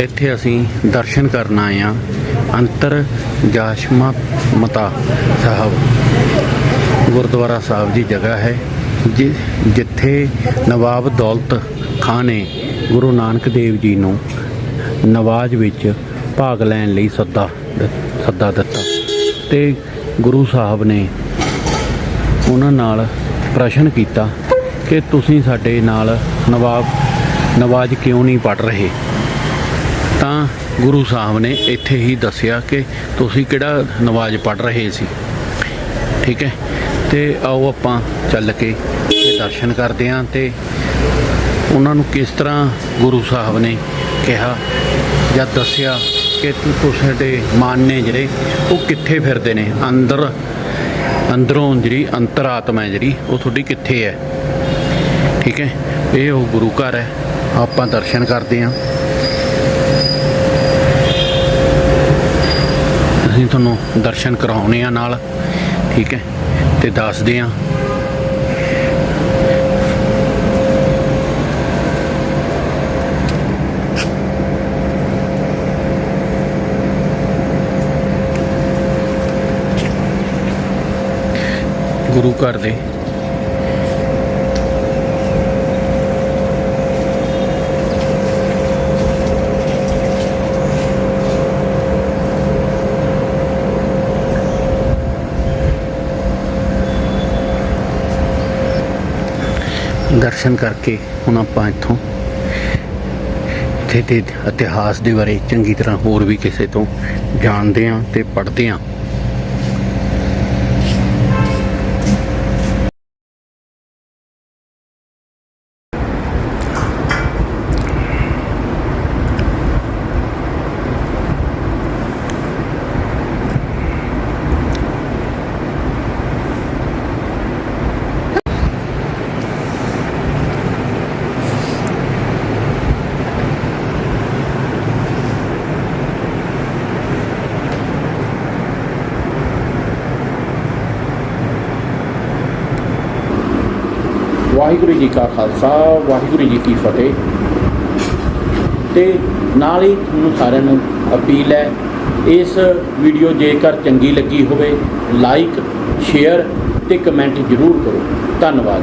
ਇੱਥੇ ਅਸੀਂ ਦਰਸ਼ਨ ਕਰਨ ਆਏ ਆ ਅੰਤਰ ਜਾਸ਼ਮਾ ਮਤਾ ਸਾਹਿਬ। ਗੁਰਦੁਆਰਾ ਸਾਹਿਬ ਦੀ ਜਗ੍ਹਾ ਹੈ ਜਿੱਥੇ ਨਵਾਬ ਦੌਲਤ ਖਾਨ ਨੇ ਗੁਰੂ ਨਾਨਕ ਦੇਵ ਜੀ ਨੂੰ ਨਵਾਜ਼ ਵਿੱਚ ਭਾਗ ਲੈਣ ਲਈ ਸੱਦਾ ਸੱਦਾ ਦਿੱਤਾ ਤੇ ਗੁਰੂ ਸਾਹਿਬ ਨੇ ਉਹਨਾਂ ਨਾਲ ਪ੍ਰਸ਼ਨ ਕੀਤਾ ਕਿ ਤੁਸੀਂ ਸਾਡੇ ਨਾਲ ਨਵਾਬ, ਨਵਾਜ਼ ਕਿਉਂ ਨਹੀਂ ਪੜ ਰਹੇ? ਤਾਂ ਗੁਰੂ ਸਾਹਿਬ ਨੇ ਇੱਥੇ ਹੀ ਦੱਸਿਆ ਕਿ ਤੁਸੀਂ ਕਿਹੜਾ ਨਵਾਜ਼ ਪੜ ਰਹੇ ਸੀ। ਠੀਕ ਹੈ? ਤੇ ਆਓ ਆਪਾਂ ਚੱਲ ਕੇ ਤੇ ਦਰਸ਼ਨ ਕਰਦੇ ਹਾਂ ਤੇ ਉਹਨਾਂ ਨੂੰ ਕਿਸ ਤਰ੍ਹਾਂ ਗੁਰੂ ਸਾਹਿਬ ਨੇ ਕਿਹਾ ਜਾਂ ਦੱਸਿਆ ਕਿ ਤੁ- ਤੁਹਾਡੇ ਮਨ ਨੇ ਜਿਹੜੇ, ਉਹ ਕਿੱਥੇ ਫਿਰਦੇ ਨੇ? ਅੰਦਰ, ਅੰਦਰੋਂ ਜਿਹੜੀ ਅੰਤਰਾਤਮਾ ਹੈ ਜਿਹੜੀ, ਉਹ ਤੁਹਾਡੀ ਕਿੱਥੇ ਹੈ? ਠੀਕ ਹੈ? ਇਹ ਉਹ ਗੁਰੂ ਘਰ ਹੈ। ਆਪਾਂ ਦਰਸ਼ਨ ਕਰਦੇ ਹਾਂ। ਅਸੀਂ ਤੁਹਾਨੂੰ ਦਰਸ਼ਨ ਕਰਾਉਣੇ ਆ ਨਾਲ ਠੀਕ ਹੈ ਤੇ ਦੱਸਦੇ ਆ ਗੁਰੂ ਘਰ ਦੇ ਦਰਸ਼ਨ ਕਰਕੇ ਹੁਣ ਆਪਾਂ ਇੱਥੋਂ ਇੱਥੇ ਦੇ ਇਤਿਹਾਸ ਦੇ ਬਾਰੇ ਚੰਗੀ ਤਰ੍ਹਾਂ ਹੋਰ ਵੀ ਕਿਸੇ ਤੋਂ ਜਾਣਦੇ ਹਾਂ ਤੇ ਪੜ੍ਹਦੇ ਹਾਂ। ਵਾਹਿਗੁਰੂ ਜੀ ਕਾ ਖਾਲਸਾ, ਵਾਹਿਗੁਰੂ ਜੀ ਕੀ ਫਤਿਹ। ਤੇ ਨਾਲ ਹੀ ਤੁਹਾਨੂੰ ਸਾਰਿਆਂ ਨੂੰ ਅਪੀਲ ਹੈ, ਇਸ ਵੀਡੀਓ ਜੇਕਰ ਚੰਗੀ ਲੱਗੀ ਹੋਵੇ ਲਾਈਕ ਸ਼ੇਅਰ ਤੇ ਕਮੈਂਟ ਜ਼ਰੂਰ ਕਰੋ। ਧੰਨਵਾਦ।